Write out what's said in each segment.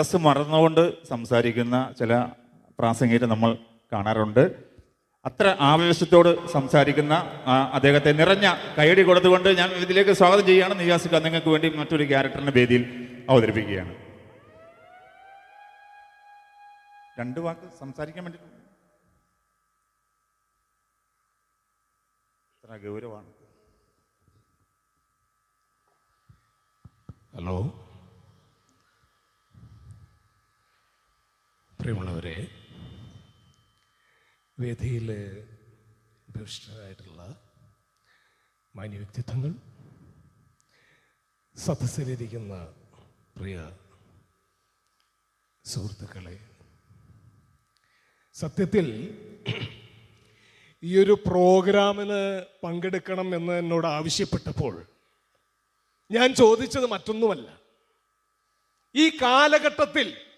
മനസ്സ് മറന്നുകൊണ്ട് സംസാരിക്കുന്ന ചില പ്രാസംഗികരെ നമ്മൾ കാണാറുണ്ട്. അത്ര ആവേശത്തോട് സംസാരിക്കുന്ന അദ്ദേഹത്തെ നിറഞ്ഞ കൈയടി കൊടുത്തുകൊണ്ട് ഞാൻ ഇതിലേക്ക് സ്വാഗതം ചെയ്യുകയാണ്. നിയാസിക്ക നിങ്ങൾക്ക് വേണ്ടി മറ്റൊരു ക്യാരക്ടറിന്റെ വേദിയിൽ അവതരിപ്പിക്കുകയാണ്. രണ്ട് വാക്ക് സംസാരിക്കാൻ വേണ്ടി ഇത്ര ഗൗരവമാണ്. ഹലോ. പ്രിയമുള്ളവരെ വേദിയിൽ ഉപവിഷ്ടരായിട്ടുള്ള മാന്യ വ്യക്തിത്വങ്ങൾ സദസ്സിലിരിക്കുന്ന പ്രിയ സുഹൃത്തുക്കളെ സത്യത്തിൽ ഈ ഒരു പ്രോഗ്രാമിന് പങ്കെടുക്കണം എന്ന് എന്നോട് ആവശ്യപ്പെട്ടപ്പോൾ ഞാൻ ചോദിച്ചത് മറ്റൊന്നുമല്ല. ഈ കാലഘട്ടത്തിൽ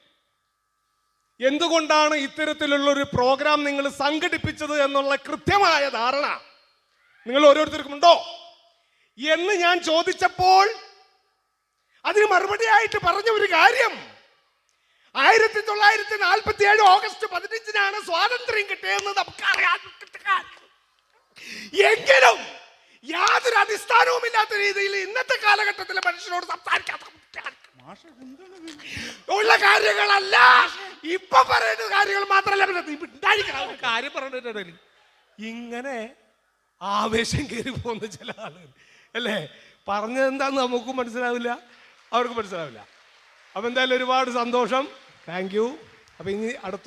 എന്തുകൊണ്ടാണ് ഇത്തരത്തിലുള്ള ഒരു പ്രോഗ്രാം നിങ്ങൾ സംഘടിപ്പിച്ചത് എന്നുള്ള കൃത്യമായ ധാരണ? നിങ്ങൾ ഓരോരുത്തർക്കും ഉണ്ടോ? എന്ന് ഞാൻ ചോദിച്ചപ്പോൾ അതിന് മറുപടിയായിട്ട് പറഞ്ഞ ഒരു കാര്യം. ആയിരത്തി തൊള്ളായിരത്തി നാൽപ്പത്തി ഏഴ് ഓഗസ്റ്റ് പതിനഞ്ചിനാണ് സ്വാതന്ത്ര്യം കിട്ടിയതെന്ന് നമുക്കറിയാം. എങ്കിലും യാതൊരു അടിസ്ഥാനവുമില്ലാത്ത രീതിയിൽ ഇന്നത്തെ കാലഘട്ടത്തിലെ മനുഷ്യനോട് സംസാരിക്കാൻ ഉള്ള കാര്യങ്ങളല്ല. ഇപ്പൊ പറയുന്ന കാര്യങ്ങൾ മാത്രമല്ല കാര്യം പറഞ്ഞിട്ടുണ്ടെങ്കിൽ ഇങ്ങനെ ആവേശം കയറി പോകുന്ന ചില ആളുകൾ അല്ലേ? പറഞ്ഞത് എന്താന്ന് നമുക്കും മനസ്സിലാവില്ല അവർക്ക് മനസ്സിലാവില്ല. അപ്പൊ എന്തായാലും ഒരുപാട് സന്തോഷം. താങ്ക് യു അപ്പൊ ഇനി അടുത്ത